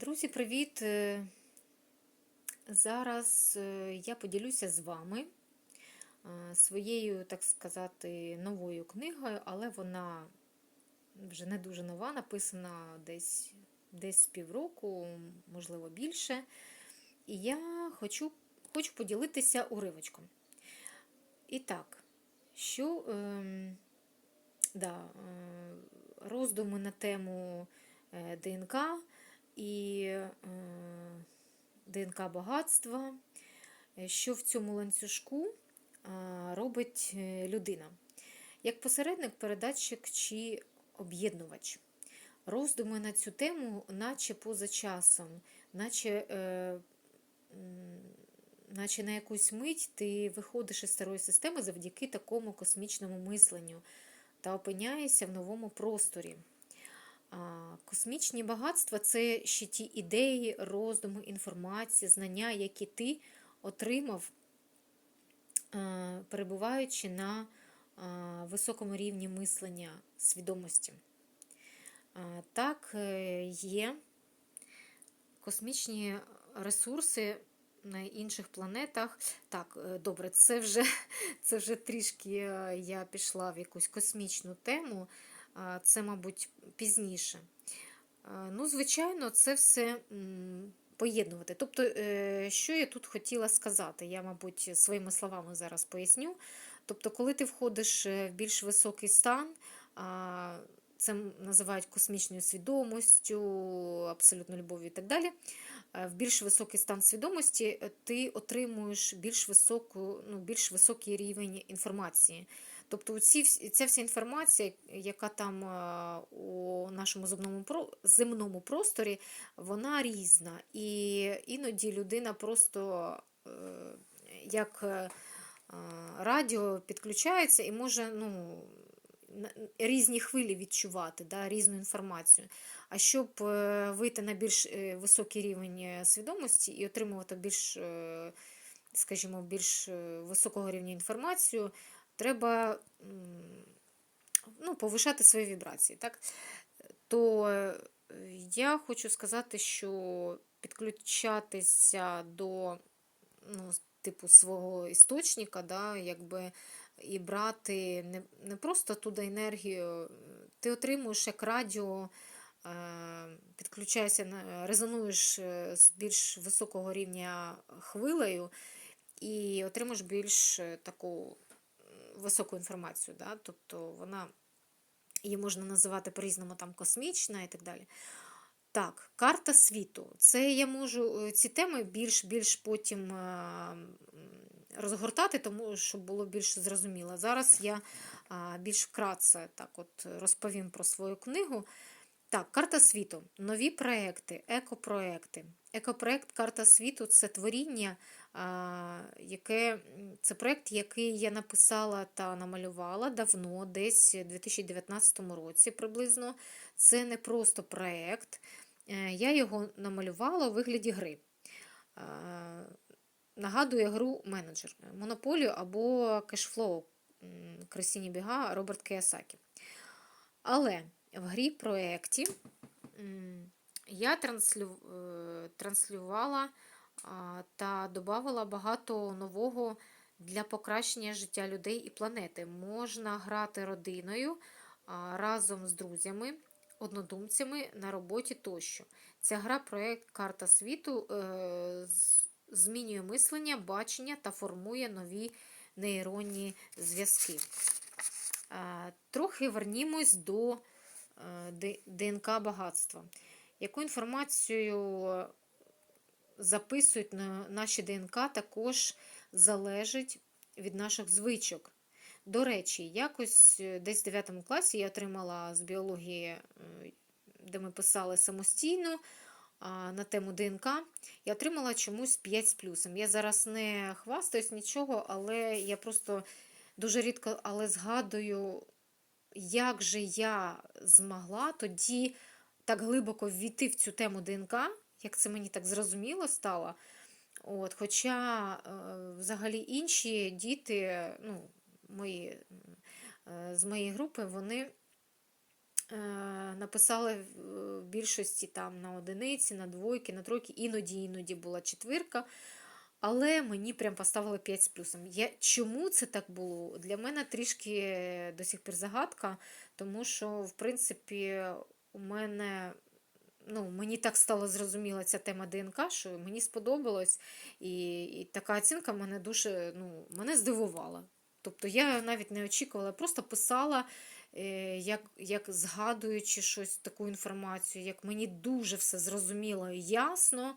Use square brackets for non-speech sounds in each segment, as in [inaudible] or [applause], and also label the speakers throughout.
Speaker 1: Друзі, привіт! Е, Зараз е, я поділюся з вами е, своєю, так сказати, новою книгою, але вона вже не дуже нова, написана десь десь півроку, можливо, більше. І я хочу хочу поділитися уривочком. І так, що е, да, роздуми на тему ДНК і е, ДНК багатства, е, що в цьому ланцюжку е, робить людина. Як посередник, передатчик чи об'єднувач. Роздуми на цю тему, наче поза часом, наче, наче на якусь мить ти виходиш із старої системи завдяки такому космічному мисленню та опиняєшся в новому просторі. Космічні багатства це ще ті ідеї, роздуми, інформація, знання, які ти отримав, перебуваючи на високому рівні мислення свідомості. Так, е, є космічні ресурси на інших планетах. Так, е, добре, це вже, [laughs] це вже трішки е, я пішла в якусь космічну тему це, мабуть, пізніше. Ну, Звичайно, це все поєднувати. Тобто, е, що я тут хотіла сказати, я, мабуть, своїми словами зараз поясню. Тобто, коли ти входиш е, в більш високий стан, це називають космічною свідомістю, абсолютно любов'ю і так далі. Е, в більш високий стан свідомості ти отримуєш більш високу, ну, більш високий рівень інформації. Тобто ці, ця вся інформація, яка там е, у нашому земному земному просторі, вона різна. І іноді людина просто е, як е, радіо підключається і може ну, різні хвилі відчувати, да, різну інформацію. А щоб вийти на більш високий рівень свідомості і отримувати більш, скажімо, більш високого рівня інформацію, треба ну, повишати свої вібрації. Так? То е, я хочу сказати, що підключатися до ну, типу свого істочника, да, якби, і брати не не просто туди енергію, ти отримуєш як радіо, е, підключаєшся, резонуєш е, з більш високого рівня хвилею і отримуєш більш таку високу інформацію. Да? Тобто вона її можна називати по-різному там космічна і так далі. Так, карта світу. Це я можу е, ці теми більш-більш потім е, розгортати, тому щоб було більш зрозуміло. Зараз я більш вкратце так от розповім про свою книгу. Так, карта світу, нові проекти, екопроекти. Екопроект Карта світу це творіння, яке, це проект, який я написала та намалювала давно, десь у 2019 році приблизно. Це не просто проект. Е, я його намалювала у вигляді гри. Нагадує гру менеджер, монополію або кешфлоу Крисіні Біга Роберт Киясакі. Але в грі проєкті я транслю, е, транслювала та додавала багато нового для покращення життя людей і планети. Можна грати родиною разом з друзями, однодумцями на роботі тощо. Ця гра проєкт Карта світу е, змінює мислення, бачення та формує нові нейронні зв'язки. Трохи вернімось до ДНК багатства. Яку інформацію записують на наші ДНК, також залежить від наших звичок. До речі, якось е, десь в 9 класі я отримала з біології, е, де ми писали самостійно на тему ДНК, я отримала чомусь 5 з плюсом. Я зараз не хвастаюсь нічого, але я просто дуже рідко але згадую, як же я змогла тоді так глибоко ввійти в цю тему ДНК, як це мені так зрозуміло стало. От, Хоча е, взагалі інші діти, ну, мої, е, з моєї групи, вони е, написали більшості там на одиниці, на двойки, на тройки, іноді іноді була четвірка. Але мені прям поставили 5 з плюсом. Я, Чому це так було? Для мене трішки до сих пір загадка, тому що, в принципі, у мене. Ну, Мені так стало зрозуміла ця тема ДНК, що мені сподобалось, і і така оцінка мене дуже ну, мене здивувала. Тобто я навіть не очікувала, просто писала, е, як як згадуючи щось таку інформацію, як мені дуже все зрозуміло і ясно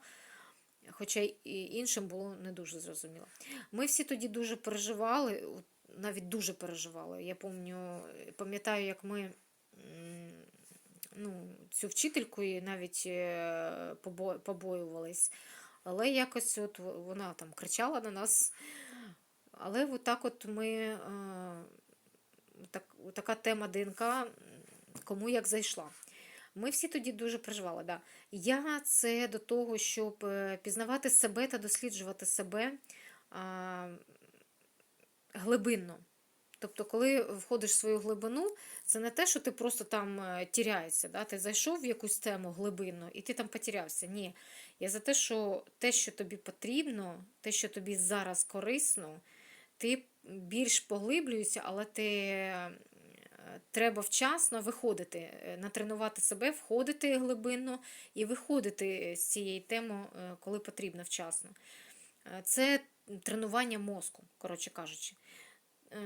Speaker 1: хоча й іншим було не дуже зрозуміло. Ми всі тоді дуже переживали, навіть дуже переживали. Я пам'ятаю, як ми ну, цю вчительку навіть е, побоювались. Але якось от вона там кричала на нас. Але от так от ми, е, так, така тема ДНК, кому як зайшла. Ми всі тоді дуже переживали. Да. Я це до того, щоб е, пізнавати себе та досліджувати себе а, глибинно. Тобто, коли входиш в свою глибину, це не те, що ти просто там е, тіряєшся. Да? Ти зайшов в якусь тему глибинно і ти там потерявся. Ні. Я за те, що те, що тобі потрібно, те, що тобі зараз корисно, ти більш поглиблюєшся, але ти треба вчасно виходити, е, натренувати себе, входити глибинно і виходити з цієї теми, е, коли потрібно вчасно. Е, це тренування мозку, коротше кажучи.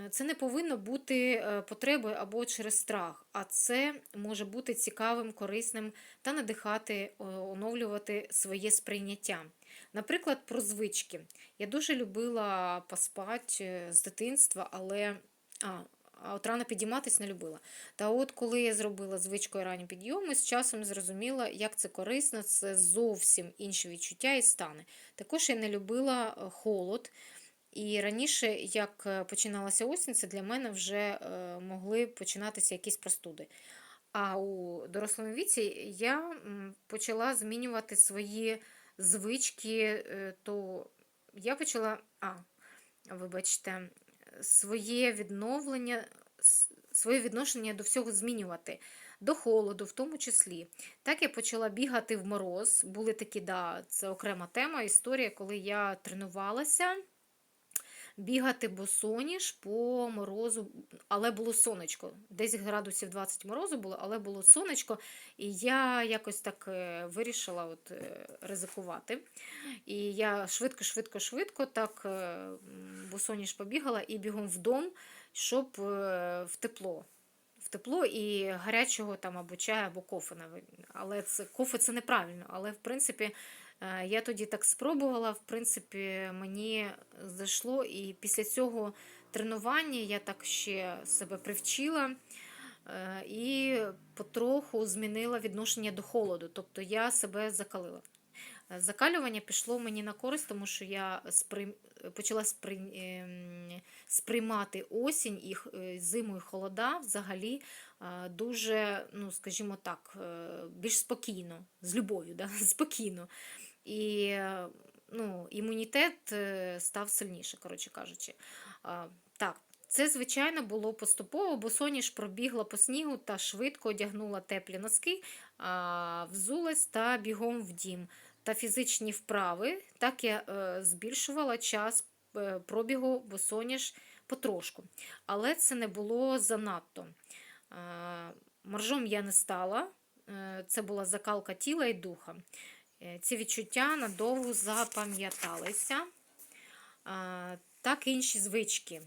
Speaker 1: Це не повинно бути потребою або через страх, а це може бути цікавим, корисним та надихати, оновлювати своє сприйняття. Наприклад, про звички. Я дуже любила поспати з дитинства, але а от рано підійматись не любила. Та от коли я зробила звичкою ранні підйоми, з часом зрозуміла, як це корисно, це зовсім інші відчуття і стани. Також я не любила е, холод. І раніше, як е, починалася осінь, це для мене вже е, могли починатися якісь простуди. А у дорослому віці я почала змінювати свої звички, то я почала, а, вибачте, своє відновлення, своє відношення до всього змінювати, до холоду, в тому числі. Так я почала бігати в мороз. Були такі, да, це окрема тема, історія, коли я тренувалася. Бігати босоніж по морозу, але було сонечко. Десь градусів 20 морозу було, але було сонечко, і я якось так е, вирішила от е, ризикувати. І я швидко-швидко-швидко так е, босоніж побігала і бігом в дом, щоб в тепло. Тепло і гарячого там або чаю, або кофе. Але це кофе це неправильно. Але в принципі я тоді так спробувала, в принципі, мені зайшло, і після цього тренування я так ще себе привчила е, і потроху змінила відношення до холоду, тобто я себе закалила. Е, закалювання пішло мені на користь, тому що я сприйм... почала сприй... Ем, сприймати осінь і зиму і холода взагалі дуже, ну, скажімо так, більш спокійно, з любов'ю, да? [laughs] спокійно. І ну, імунітет е, став сильніше, коротше кажучи. Так, це, звичайно, було поступово, бо Соніш пробігла по снігу та швидко одягнула теплі носки, взулась та бігом в дім. Та фізичні вправи, так я е, збільшувала час е, пробігу босоніж потрошку. Але це не було занадто. Моржом я не стала, це була закалка тіла і духа. Е, ці відчуття надовго запам'яталися, так і інші звички.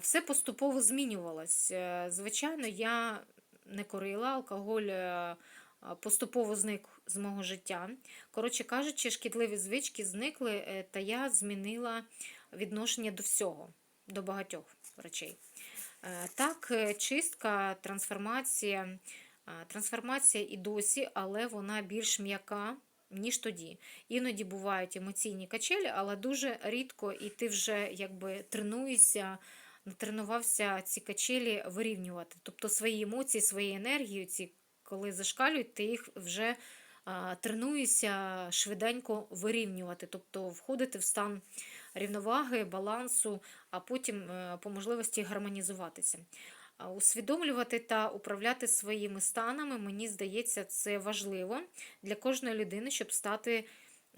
Speaker 1: Все поступово змінювалось. Е, звичайно, я не корила, алкоголь е, поступово зник з мого життя. Коротше кажучи, шкідливі звички зникли, та я змінила відношення до всього, до багатьох речей. Так, чистка, трансформація. Трансформація і досі, але вона більш м'яка ніж тоді. Іноді бувають емоційні качелі, але дуже рідко і ти вже якби тренуєшся, натренувався ці качелі вирівнювати. Тобто свої емоції, свої енергії, ці, коли зашкалюють, ти їх вже тренуєшся швиденько вирівнювати, тобто входити в стан рівноваги, балансу, а потім е, по можливості гармонізуватися. Усвідомлювати та управляти своїми станами, мені здається, це важливо для кожної людини, щоб стати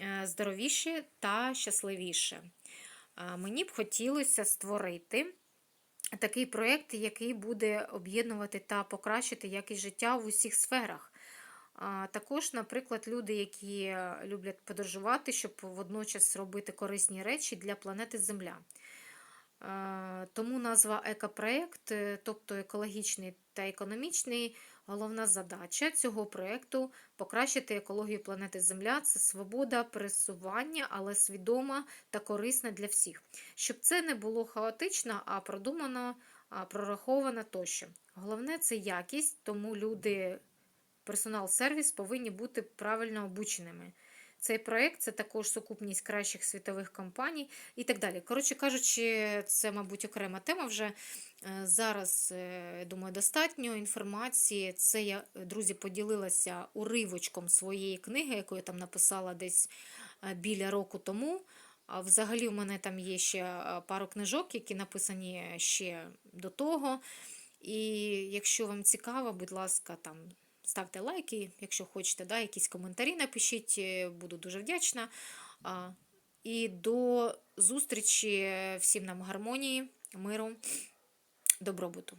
Speaker 1: е, здоровіше та щасливіше. Мені б хотілося створити такий проєкт, який буде об'єднувати та покращити якість життя в усіх сферах. Також, наприклад, люди, які люблять подорожувати, щоб водночас робити корисні речі для планети Земля. Е, Тому назва екопроект, е, тобто екологічний та економічний, головна задача цього проєкту покращити екологію планети Земля це свобода пересування, але свідома та корисна для всіх. Щоб це не було хаотично, а продумано, а прораховано тощо. Головне це якість, тому люди, персонал сервіс повинні бути правильно обученими. Цей проект це також сукупність кращих світових компаній і так далі. Коротше кажучи, це, мабуть, окрема тема вже. Е, Зараз, е, думаю, достатньо інформації. Це я, друзі, поділилася уривочком своєї книги, яку я там написала десь е, біля року тому. А взагалі, у мене там є ще пару книжок, які написані ще до того. І якщо вам цікаво, будь ласка, там ставте лайки, якщо хочете, да, якісь коментарі напишіть, е, буду дуже вдячна. І до зустрічі всім нам гармонії, миру, добробуту.